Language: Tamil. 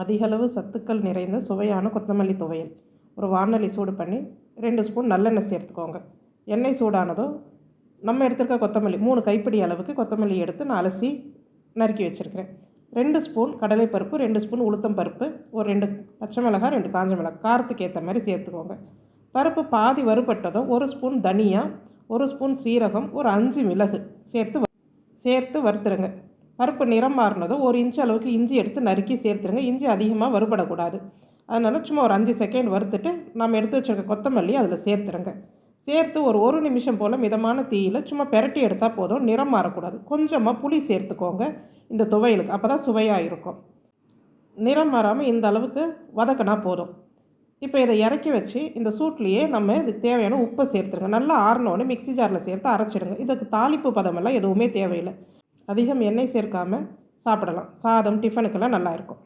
அதிகளவு சத்துக்கள் நிறைந்த சுவையான கொத்தமல்லி துவையல். ஒரு வானொலி சூடு பண்ணி ரெண்டு ஸ்பூன் நல்லெண்ணெய் சேர்த்துக்கோங்க. எண்ணெய் சூடானதும் நம்ம எடுத்துருக்க கொத்தமல்லி மூணு கைப்பிடி அளவுக்கு கொத்தமல்லி எடுத்து நான் அலசி நறுக்கி வச்சுருக்கிறேன். ரெண்டு ஸ்பூன் கடலைப்பருப்பு ரெண்டு ஸ்பூன் உளுத்தம் பருப்பு ஒரு ரெண்டு பச்சை மிளகாய் ரெண்டு காஞ்ச மிளகாய் காரத்துக்கு ஏற்ற மாதிரி சேர்த்துக்கோங்க. பருப்பு பாதி வறுபட்டதும் ஒரு ஸ்பூன் தனியா ஒரு ஸ்பூன் சீரகம் ஒரு அஞ்சு மிளகு சேர்த்து வ- சேர்த்து வறுத்துருங்க. பருப்பு நிறம் மாறினதும் ஒரு இன்ச்சு அளவுக்கு இஞ்சி எடுத்து நறுக்கி சேர்த்துருங்க. இஞ்சி அதிகமாக வறுபடக்கூடாது. அதனால் சும்மா ஒரு அஞ்சு செகண்ட் வறுத்துட்டு நம்ம எடுத்து வச்சுருக்க கொத்தமல்லி அதில் சேர்த்துருங்க. சேர்த்து ஒரு ஒரு நிமிஷம் போல் மிதமான தீயில் சும்மா பெரட்டி எடுத்தால் போதும். நிறம் மாறக்கூடாது. கொஞ்சமாக புளி சேர்த்துக்கோங்க இந்த துவையலுக்கு. அப்போ தான் சுவையாக இருக்கும். நிறம் மாறாமல் இந்த அளவுக்கு வதக்கினா போதும். இப்போ இதை இறக்கி வச்சு இந்த சூட்லேயே நம்ம இதுக்கு தேவையான உப்பை சேர்த்துருங்க. நல்லா ஆறினோன்னு மிக்ஸி ஜாரில் சேர்த்து அரைச்சிடுங்க. இதுக்கு தாளிப்பு பதமெல்லாம் எதுவுமே தேவையில்லை. அதிகம் எண்ணெய் சேர்க்காமல் சாப்பிடலாம். சாதம் டிஃபனுக்கெல்லாம் நல்லா இருக்கும்.